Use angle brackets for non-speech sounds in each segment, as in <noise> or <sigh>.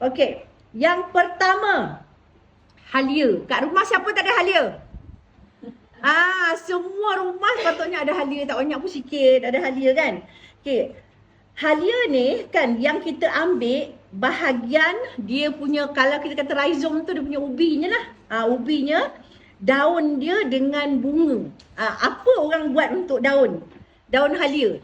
Okey. Yang pertama, halia. Kat rumah siapa tak ada halia? Ah, semua rumah patutnya ada halia. Tak banyak pun sikit ada halia kan? Okey. Halia ni kan yang kita ambil bahagian dia punya kalau kita kata rhizome tu dia punya ubinya lah. Ah, ubinya daun dia dengan bunga. Ah, apa orang buat untuk daun? Daun halia.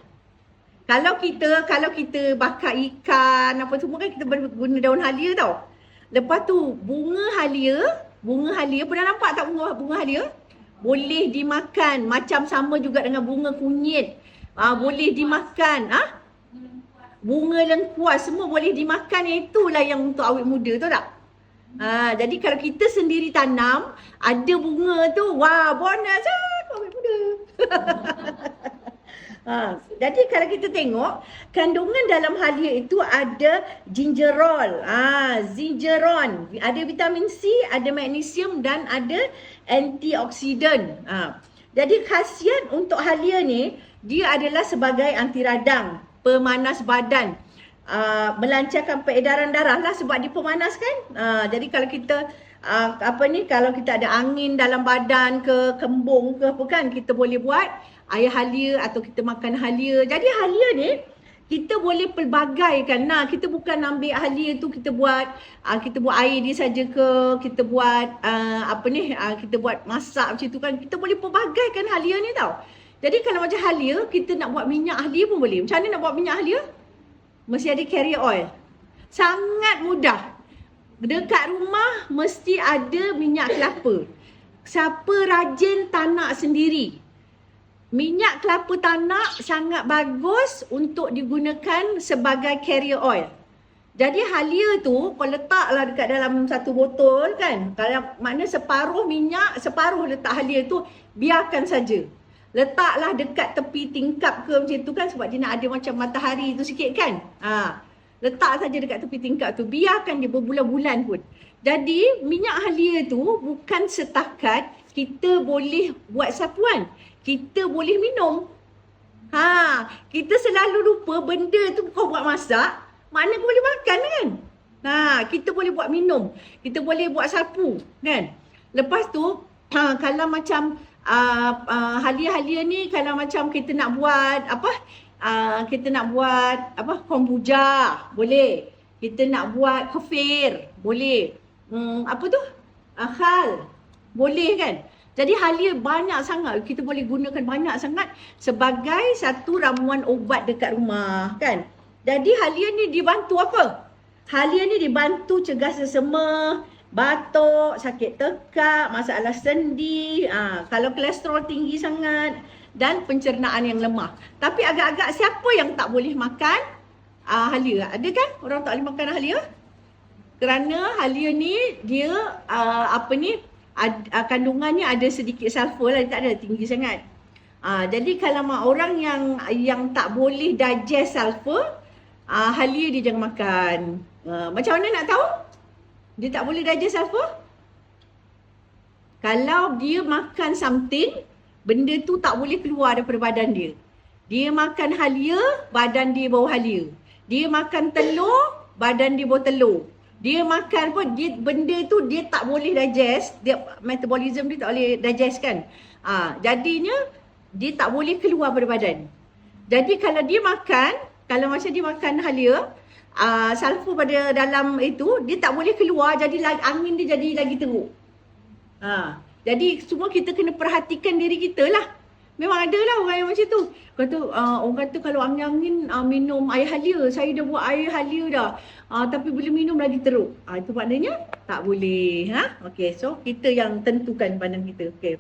Kalau kita kalau kita bakar ikan apa semua kan kita guna daun halia tau. Lepas tu bunga halia, bunga halia pernah nampak tak bunga bunga halia? Boleh dimakan macam sama juga dengan bunga kunyit. Ah boleh dimakan, ah? Bunga lengkuas semua boleh dimakan itulah yang untuk awet muda tu tak? Ah jadi kalau kita sendiri tanam ada bunga tu, wah bonus ah awet muda. <laughs> Ha, jadi kalau kita tengok kandungan dalam halia itu ada gingerol, ha, zingeron, ada vitamin C, ada magnesium dan ada antioksidan. Ha. Jadi khasiat untuk halia ni dia adalah sebagai anti radang, pemanas badan, uh, melancarkan peredaran darah lah sebab dia pemanas kan. Uh, jadi kalau kita uh, apa ni kalau kita ada angin dalam badan ke kembung ke apa kan kita boleh buat air halia atau kita makan halia. Jadi halia ni kita boleh pelbagaikan. Nah, kita bukan ambil halia tu kita buat uh, kita buat air dia saja ke, kita buat uh, apa ni, uh, kita buat masak macam tu kan. Kita boleh pelbagaikan halia ni tau. Jadi kalau macam halia, kita nak buat minyak halia pun boleh. Macam mana nak buat minyak halia? Mesti ada carrier oil. Sangat mudah. Dekat rumah mesti ada minyak kelapa. Siapa rajin tanak sendiri, minyak kelapa tanak sangat bagus untuk digunakan sebagai carrier oil. Jadi halia tu kau letaklah dekat dalam satu botol kan. Kalau makna separuh minyak, separuh letak halia tu biarkan saja. Letaklah dekat tepi tingkap ke macam tu kan sebab dia nak ada macam matahari tu sikit kan. Ha. Letak saja dekat tepi tingkap tu. Biarkan dia berbulan-bulan pun. Jadi minyak halia tu bukan setakat kita boleh buat sapuan kita boleh minum. Ha, kita selalu lupa benda tu kau buat masak, mana boleh makan kan? Ha, kita boleh buat minum. Kita boleh buat sapu kan? Lepas tu ha, kalau macam uh, uh, halia-halia ni kalau macam kita nak buat apa? Uh, kita nak buat apa? Kombuja, boleh. Kita nak buat kefir, boleh. Hmm, apa tu? Akhal, boleh kan? Jadi halia banyak sangat kita boleh gunakan banyak sangat sebagai satu ramuan ubat dekat rumah kan. Jadi halia ni dibantu apa? Halia ni dibantu cegah sesama, batuk, sakit tekak, masalah sendi, ha, kalau kolesterol tinggi sangat dan pencernaan yang lemah. Tapi agak-agak siapa yang tak boleh makan uh, halia? Ada kan orang tak boleh makan halia? Kerana halia ni dia uh, apa ni ad, uh, kandungannya ada sedikit sulfur lah, tak ada tinggi sangat. Uh, jadi kalau orang yang yang tak boleh digest sulfur, uh, halia dia jangan makan. Uh, macam mana nak tahu? Dia tak boleh digest sulfur? Kalau dia makan something, benda tu tak boleh keluar daripada badan dia. Dia makan halia, badan dia bau halia. Dia makan telur, badan dia bau telur. Dia makan pun dia benda tu dia tak boleh digest. Dia metabolism dia tak boleh digest kan? Ah jadinya dia tak boleh keluar dari badan. Jadi kalau dia makan kalau macam dia makan halia ah sulfur pada dalam itu dia tak boleh keluar jadi angin dia jadi lagi teruk. Ah jadi semua kita kena perhatikan diri kita lah Memang ada lah orang yang macam tu. Kata, uh, orang kata kalau angin-angin uh, minum air halia. Saya dah buat air halia dah. Uh, tapi boleh minum lagi teruk. Uh, itu maknanya tak boleh. Ha? Okay, so kita yang tentukan pandang kita. Okay.